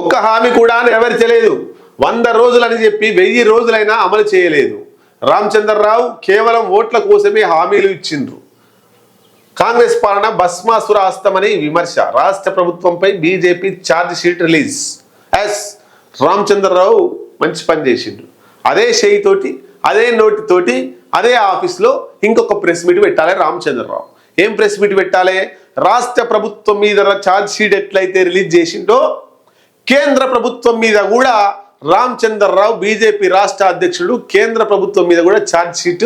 ఒక్క హామీ కూడా నెరవేర్చలేదు వంద రోజులని చెప్పి వెయ్యి రోజులైనా అమలు చేయలేదు. రామచంద్రరావు కేవలం ఓట్ల కోసమే హామీలు ఇచ్చిండ్రు. కాంగ్రెస్ పాలన భస్మాసుర హస్తమని విమర్శ. రాష్ట్ర ప్రభుత్వంపై BJP charge sheet release. S Ramachandra Rao మంచి పని చేసిండు అదే తోటి అదే నోటితోటి అదే ఆఫీస్లో ఇంకొక ప్రెస్ మీట్ పెట్టాలి రామచంద్రరావు. ఏం ప్రెస్ మీట్ పెట్టాలి? రాష్ట్ర ప్రభుత్వం మీద ఛార్జ్ షీట్ ఎట్లయితే రిలీజ్ చేసిండో కేంద్ర ప్రభుత్వం మీద కూడా రామచంద్రరావు బీజేపీ రాష్ట్ర అధ్యక్షుడు కేంద్ర ప్రభుత్వం మీద కూడా ఛార్జ్ షీట్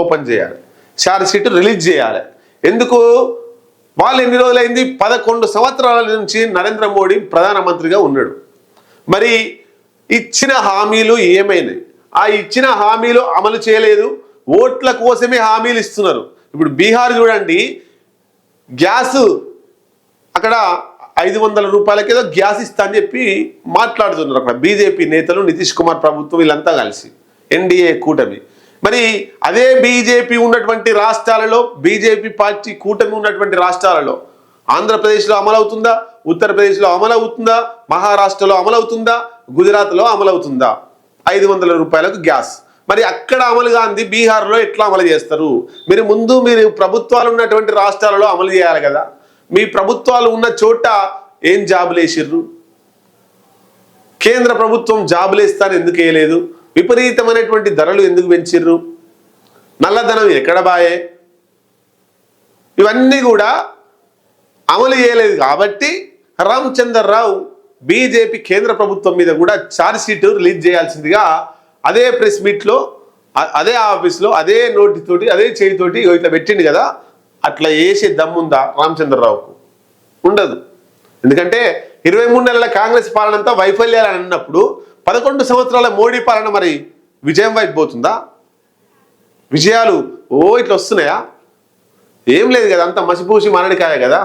ఓపెన్ చేయాలి. ఛార్జ్ షీట్ రిలీజ్ చేయాలి. ఎందుకు? వాళ్ళు ఎన్ని రోజులైంది? పదకొండు సంవత్సరాల నుంచి నరేంద్ర మోడీ ప్రధానమంత్రిగా ఉన్నాడు. మరి ఇచ్చిన హామీలు ఏమైనాయి? ఆ ఇచ్చిన హామీలు అమలు చేయలేదు. ఓట్ల కోసమే హామీలు ఇస్తున్నారు. ఇప్పుడు బీహార్ చూడండి. గ్యాస్ అక్కడ ఐదు వందల రూపాయలకి ఏదో గ్యాస్ ఇస్తా అని చెప్పి మాట్లాడుతున్నారు అక్కడ. బీజేపీ నేతలు నితీష్ కుమార్ ప్రభుత్వం వీళ్ళంతా కలిసి. ఎన్డీఏ కూటమి. మరి అదే బీజేపీ ఉన్నటువంటి రాష్ట్రాలలో బీజేపీ పార్టీ కూటమి ఉన్నటువంటి రాష్ట్రాలలో ఆంధ్రప్రదేశ్లో అమలవుతుందా? ఉత్తరప్రదేశ్లో అమలవుతుందా? మహారాష్ట్రలో అమలవుతుందా? గుజరాత్లో అమలవుతుందా? ఐదు వందల రూపాయలకు గ్యాస్. మరి అక్కడ అమలు కాంది బీహార్లో ఎట్లా అమలు చేస్తారు? మీరు ముందు మీరు ప్రభుత్వాలు ఉన్నటువంటి రాష్ట్రాలలో అమలు చేయాలి కదా. మీ ప్రభుత్వాలు ఉన్న చోట ఏం జాబులు వేసిర్రు? కేంద్ర ప్రభుత్వం జాబులేస్తాను ఎందుకు వేయలేదు? విపరీతమైనటువంటి ధరలు ఎందుకు పెంచిర్రు? నల్లధనం ఎక్కడ బాయే? ఇవన్నీ కూడా అమలు చేయలేదు కాబట్టి రామచంద్రరావు బీజేపీ కేంద్ర ప్రభుత్వం మీద కూడా ఛార్జ్షీట్ రిలీజ్ చేయాల్సిందిగా అదే ప్రెస్ మీట్లో అదే ఆఫీస్లో అదే నోటితోటి అదే చేయితోటి ఇట్లా పెట్టిండు కదా. అట్లా వేసే దమ్ముందా రామచంద్రరావుకు? ఉండదు. ఎందుకంటే ఇరవై మూడు నెలల కాంగ్రెస్ పాలన అంతా వైఫల్యాలు అన్నప్పుడు పదకొండు సంవత్సరాల మోడీ పాలన మరి విజయం వైపు పోతుందా? విజయాలు ఓ ఇట్లా వస్తున్నాయా? ఏం లేదు కదా అంత మసిపూసి మారడికాయ కదా.